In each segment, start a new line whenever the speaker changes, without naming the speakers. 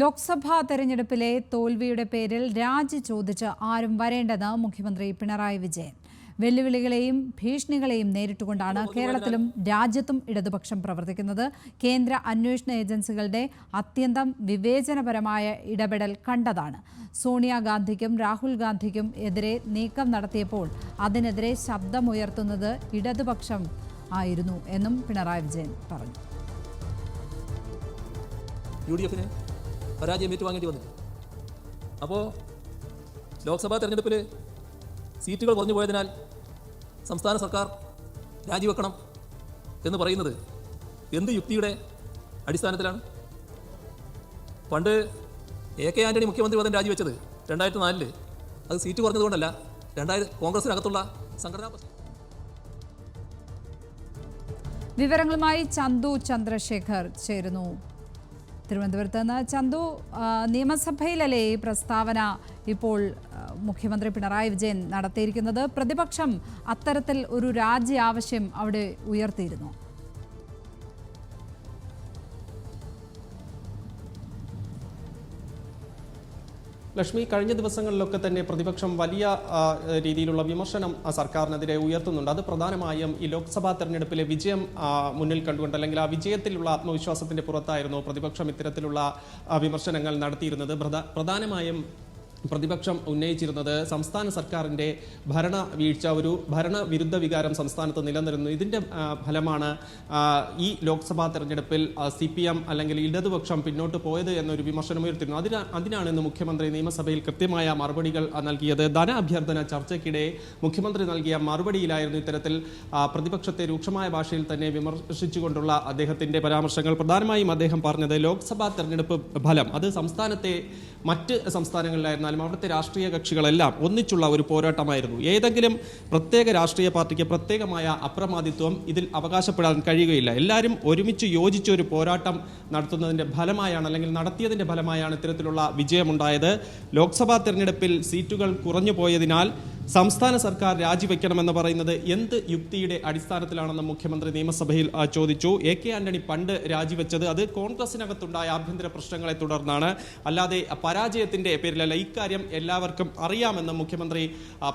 ലോക്സഭാ തെരഞ്ഞെടുപ്പിലെ തോൽവിയുടെ പേരിൽ രാജി ചോദിച്ച് ആരും വരേണ്ടെന്ന് മുഖ്യമന്ത്രി പിണറായി വിജയൻ. വെല്ലുവിളികളെയും ഭീഷണികളെയും നേരിട്ടുകൊണ്ടാണ് കേരളത്തിലും രാജ്യത്തും ഇടതുപക്ഷം പ്രവർത്തിക്കുന്നത്. കേന്ദ്ര അന്വേഷണ ഏജൻസികളുടെ അത്യന്തം വിവേചനപരമായ ഇടപെടൽ കണ്ടതാണ്. സോണിയാഗാന്ധിക്കും രാഹുൽ ഗാന്ധിക്കും എതിരെ നീക്കം നടത്തിയപ്പോൾ അതിനെതിരെ ശബ്ദമുയർത്തുന്നത് ഇടതുപക്ഷം ആയിരുന്നു എന്നും പിണറായി വിജയൻ പറഞ്ഞു.
യു ഡി എഫിന് പരാജയം ഏറ്റുവാങ്ങേണ്ടി വന്നു അപ്പോൾ ലോക്സഭാ തെരഞ്ഞെടുപ്പിൽ സീറ്റുകൾ കുറഞ്ഞു പോയതിനാൽ സംസ്ഥാന സർക്കാർ രാജിവെക്കണം എന്ന് പറയുന്നത് എന്ത് യുക്തിയുടെ അടിസ്ഥാനത്തിലാണ്? പണ്ട് എ കെ ആന്റണി മുഖ്യമന്ത്രി പദം രാജിവെച്ചത് രണ്ടായിരത്തി നാലിൽ അത് സീറ്റ് കുറഞ്ഞതുകൊണ്ടല്ല രണ്ടായിരത്തി കോൺഗ്രസിനകത്തുള്ള സംഘടനാ
വിവരങ്ങളുമായി ചന്തു ചന്ദ്രശേഖർ ചേരുന്നു. തിരുവനന്തപുരത്ത് നിന്ന് ചന്തു നിയമസഭയിലല്ലേ ഈ പ്രസ്താവന ഇപ്പോൾ മുഖ്യമന്ത്രി പിണറായി വിജയൻ നടത്തിയിരിക്കുന്നത്? പ്രതിപക്ഷം അത്തരത്തിൽ ഒരു രാജ്യ ആവശ്യം അവിടെ ഉയർത്തിയിരുന്നു.
ലക്ഷ്മി കഴിഞ്ഞ ദിവസങ്ങളിലൊക്കെ തന്നെ പ്രതിപക്ഷം വലിയ രീതിയിലുള്ള വിമർശനം സർക്കാരിനെതിരെ ഉയർത്തുന്നുണ്ട്. അത് പ്രധാനമായും ഈ ലോക്സഭാ തെരഞ്ഞെടുപ്പിലെ വിജയം മുന്നിൽ കണ്ടുകൊണ്ട് അല്ലെങ്കിൽ ആ വിജയത്തിലുള്ള ആത്മവിശ്വാസത്തിന്റെ പുറത്തായിരുന്നു പ്രതിപക്ഷം ഇത്തരത്തിലുള്ള വിമർശനങ്ങൾ നടത്തിയിരുന്നത്. പ്രധാനമായും പ്രതിപക്ഷം ഉന്നയിച്ചിരുന്നത് സംസ്ഥാന സർക്കാരിന്റെ ഭരണ വീഴ്ച ഒരു ഭരണവിരുദ്ധ വികാരം സംസ്ഥാനത്ത് നിലനിരുന്നു ഇതിന്റെ ഫലമാണ് ഈ ലോക്സഭാ തെരഞ്ഞെടുപ്പിൽ സി പി എം അല്ലെങ്കിൽ ഇടതുപക്ഷം പിന്നോട്ട് പോയത് എന്നൊരു വിമർശനം ഉയർത്തിരുന്നു അതിനാ അതിനാണ് ഇന്ന് മുഖ്യമന്ത്രി നിയമസഭയിൽ കൃത്യമായ മറുപടികൾ നൽകിയത്. ധന അഭ്യർത്ഥന ചർച്ചയ്ക്കിടെ മുഖ്യമന്ത്രി നൽകിയ മറുപടിയിലായിരുന്നു ഇത്തരത്തിൽ പ്രതിപക്ഷത്തെ രൂക്ഷമായ ഭാഷയിൽ തന്നെ വിമർശിച്ചുകൊണ്ടുള്ള അദ്ദേഹത്തിന്റെ പരാമർശങ്ങൾ. പ്രധാനമായും അദ്ദേഹം പറഞ്ഞത് ലോക്സഭാ തെരഞ്ഞെടുപ്പ് ഫലം അത് സംസ്ഥാനത്തെ മറ്റ് സംസ്ഥാനങ്ങളിലായിരുന്നാലും അവിടുത്തെ രാഷ്ട്രീയ കക്ഷികളെല്ലാം ഒന്നിച്ചുള്ള ഒരു പോരാട്ടമായിരുന്നു. ഏതെങ്കിലും പ്രത്യേക രാഷ്ട്രീയ പാർട്ടിക്ക് പ്രത്യേകമായ അപ്രമാദിത്വം ഇതിൽ അവകാശപ്പെടാൻ കഴിയുകയില്ല. എല്ലാവരും ഒരുമിച്ച് യോജിച്ച ഒരു പോരാട്ടം നടത്തുന്നതിന്റെ ഫലമായാണ് അല്ലെങ്കിൽ നടത്തിയതിന്റെ ഫലമായാണ് ഇത്തരത്തിലുള്ള വിജയമുണ്ടായത്. ലോക്സഭാ തെരഞ്ഞെടുപ്പിൽ സീറ്റുകൾ കുറഞ്ഞു പോയതിനാൽ സംസ്ഥാന സർക്കാർ രാജിവെക്കണമെന്ന് പറയുന്നത് എന്ത് യുക്തിയുടെ അടിസ്ഥാനത്തിലാണെന്ന് മുഖ്യമന്ത്രി നിയമസഭയിൽ ചോദിച്ചു. എ കെ ആന്റണി പണ്ട് രാജിവെച്ചത് അത് കോൺഗ്രസിനകത്തുണ്ടായ ആഭ്യന്തര പ്രശ്നങ്ങളെ തുടർന്നാണ്. അല്ലാതെ പരാജയത്തിന്റെ പേരിലല്ല. ഇക്കാര്യം എല്ലാവർക്കും അറിയാമെന്ന് മുഖ്യമന്ത്രി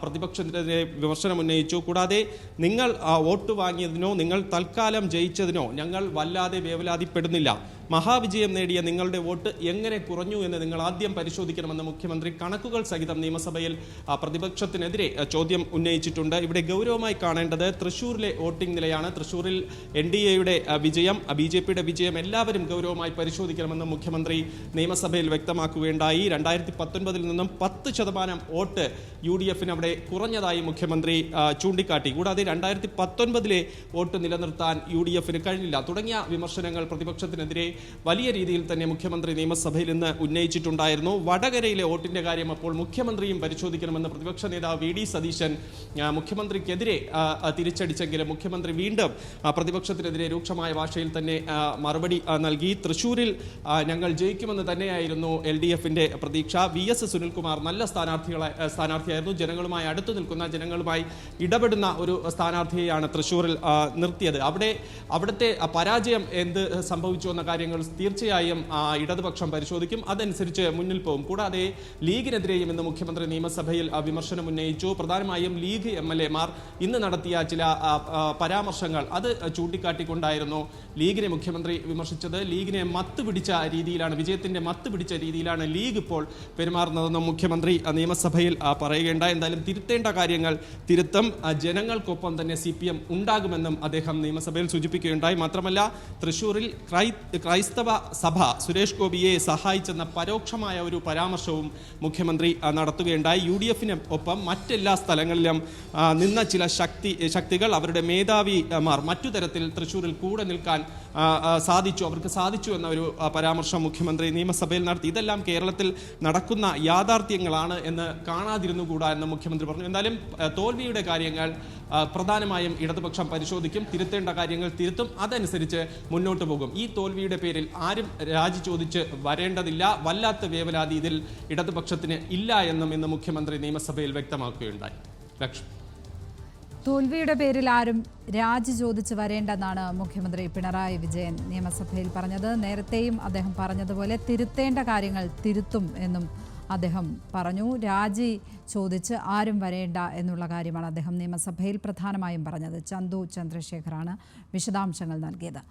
പ്രതിപക്ഷത്തിനെതിരെ വിമർശനം ഉന്നയിച്ചു. കൂടാതെ നിങ്ങൾ വോട്ട് വാങ്ങിയതിനോ നിങ്ങൾ തൽക്കാലം ജയിച്ചതിനോ ഞങ്ങൾ വല്ലാതെ വേവലാതിപ്പെടുന്നില്ല. മഹാവിജയം നേടിയ നിങ്ങളുടെ വോട്ട് എങ്ങനെ കുറഞ്ഞു എന്ന് നിങ്ങൾ ആദ്യം പരിശോധിക്കണമെന്ന് മുഖ്യമന്ത്രി കണക്കുകൾ സഹിതം നിയമസഭയിൽ പ്രതിപക്ഷത്തിനെതിരെ ചോദ്യം ഉന്നയിച്ചിട്ടുണ്ട്. ഇവിടെ ഗൗരവമായി കാണേണ്ടത് തൃശൂരിലെ വോട്ടിംഗ് നിലയാണ്. തൃശൂരിൽ എൻ ഡി എയുടെ വിജയം ബി ജെ പിയുടെ വിജയം എല്ലാവരും ഗൗരവമായി പരിശോധിക്കണമെന്ന് മുഖ്യമന്ത്രി നിയമസഭയിൽ വ്യക്തമാക്കുകയുണ്ടായി. രണ്ടായിരത്തി പത്തൊൻപതിൽ നിന്നും പത്ത് ശതമാനം വോട്ട് യു ഡി എഫിന് അവിടെ കുറഞ്ഞതായി മുഖ്യമന്ത്രി ചൂണ്ടിക്കാട്ടി. കൂടാതെ രണ്ടായിരത്തി പത്തൊൻപതിലെ വോട്ട് നിലനിർത്താൻ യു ഡി എഫിന് കഴിഞ്ഞില്ല. തുടങ്ങിയ വിമർശനങ്ങൾ പ്രതിപക്ഷത്തിനെതിരെ വലിയ രീതിയിൽ തന്നെ മുഖ്യമന്ത്രി നിയമസഭയിൽ ഇന്ന് ഉന്നയിച്ചിട്ടുണ്ടായിരുന്നു. വടകരയിലെ വോട്ടിന്റെ കാര്യം അപ്പോൾ മുഖ്യമന്ത്രിയും പരിശോധിക്കണമെന്ന് പ്രതിപക്ഷ നേതാവ് വി ഡി സതീശൻ മുഖ്യമന്ത്രിക്കെതിരെ തിരിച്ചടിച്ചെങ്കിലും മുഖ്യമന്ത്രി വീണ്ടും പ്രതിപക്ഷത്തിനെതിരെ രൂക്ഷമായ ഭാഷയിൽ തന്നെ മറുപടി നൽകി. തൃശൂരിൽ ഞങ്ങൾ ജയിക്കുമെന്ന് തന്നെയായിരുന്നു എൽ ഡി എഫിന്റെ പ്രതീക്ഷ. വി എസ് സുനിൽകുമാർ നല്ല സ്ഥാനാർത്ഥികളെ സ്ഥാനാർത്ഥിയായിരുന്നു. ജനങ്ങളുമായി അടുത്തു നിൽക്കുന്ന ജനങ്ങളുമായി ഇടപെടുന്ന ഒരു സ്ഥാനാർത്ഥിയെയാണ് തൃശൂരിൽ നിർത്തിയത്. അവിടെ അവിടുത്തെ പരാജയം എന്ത് സംഭവിച്ചു എന്ന കാര്യങ്ങൾ തീർച്ചയായും ഇടതുപക്ഷം പരിശോധിക്കും. അതനുസരിച്ച് മുന്നിൽ പോകും. കൂടാതെ ലീഗിനെതിരെയും ഇന്ന് മുഖ്യമന്ത്രി നിയമസഭയിൽ വിമർശനം ഉന്നയിച്ചു. പ്രധാനമായും ലീഗ് എം എൽ എമാർ ഇന്ന് നടത്തിയ ചില പരാമർശങ്ങൾ. അത് ചൂണ്ടിക്കാട്ടിക്കൊണ്ടായിരുന്നു ലീഗിനെ മുഖ്യമന്ത്രി വിമർശിച്ചത്. ലീഗിനെ മത്ത് പിടിച്ച രീതിയിലാണ് വിജയത്തിന്റെ മത്ത് പിടിച്ച രീതിയിലാണ് ലീഗ് ഇപ്പോൾ പെരുമാറുന്നതെന്നും മുഖ്യമന്ത്രി നിയമസഭയിൽ പറയുകയുണ്ട എന്തായാലും തിരുത്തേണ്ട കാര്യങ്ങൾ തിരുത്തും. ജനങ്ങൾക്കൊപ്പം തന്നെ സി ഉണ്ടാകുമെന്നും അദ്ദേഹം നിയമസഭയിൽ സൂചിപ്പിക്കുകയുണ്ടായി. മാത്രമല്ല തൃശൂരിൽ ക്രൈ ക്രൈസ്തവ സഭ സുരേഷ് ഗോപിയെ സഹായിച്ചെന്ന പരോക്ഷമായ ഒരു പരാമർശവും മുഖ്യമന്ത്രി നടത്തുകയുണ്ടായി. യു ഡി എഫിന് ഒപ്പം മറ്റെല്ലാ സ്ഥലങ്ങളിലും നിന്ന ചില ശക്തി ശക്തികൾ അവരുടെ മേധാവിമാർ മറ്റു തരത്തിൽ തൃശൂരിൽ കൂടെ നിൽക്കാൻ സാധിച്ചു. അവർക്ക് സാധിച്ചു എന്ന ഒരു പരാമർശം മുഖ്യമന്ത്രി നിയമസഭയിൽ നടത്തി. ഇതെല്ലാം കേരളത്തിൽ നടക്കുന്ന യാഥാർത്ഥ്യങ്ങളാണ് എന്ന് കാണാതിരുന്നുകൂടാ എന്ന് മുഖ്യമന്ത്രി പറഞ്ഞു. എന്തായാലും തോൽവിയുടെ കാര്യങ്ങൾ പ്രധാനമായും ഇടതുപക്ഷം പരിശോധിക്കും തിരുത്തേണ്ട കാര്യങ്ങൾ തിരുത്തും അതനുസരിച്ച് മുന്നോട്ട് പോകും. ഈ തോൽവിയുടെ പേരിൽ ആരും രാജി ചോദിച്ച് വരേണ്ടതില്ല. വല്ലാത്ത വേവലാതി ഇതിൽ ഇടതുപക്ഷത്തിന് ഇല്ല എന്നും ഇന്ന് മുഖ്യമന്ത്രി നിയമസഭയിൽ വ്യക്തമാക്കുകയുണ്ടായി. ലക്ഷ്മി.
തോൽവിയുടെ പേരിൽ ആരും രാജി ചോദിച്ച് വരേണ്ടെന്നാണ് മുഖ്യമന്ത്രി പിണറായി വിജയൻ നിയമസഭയിൽ പറഞ്ഞത്. നേരത്തെയും അദ്ദേഹം പറഞ്ഞതുപോലെ തിരുത്തേണ്ട കാര്യങ്ങൾ തിരുത്തും എന്നും അദ്ദേഹം പറഞ്ഞു. രാജി ചോദിച്ച് ആരും വരേണ്ട എന്നുള്ള കാര്യമാണ് അദ്ദേഹം നിയമസഭയിൽ പ്രധാനമായും പറഞ്ഞത്. ചന്തു ചന്ദ്രശേഖറാണ് വിശദാംശങ്ങൾ നൽകിയത്.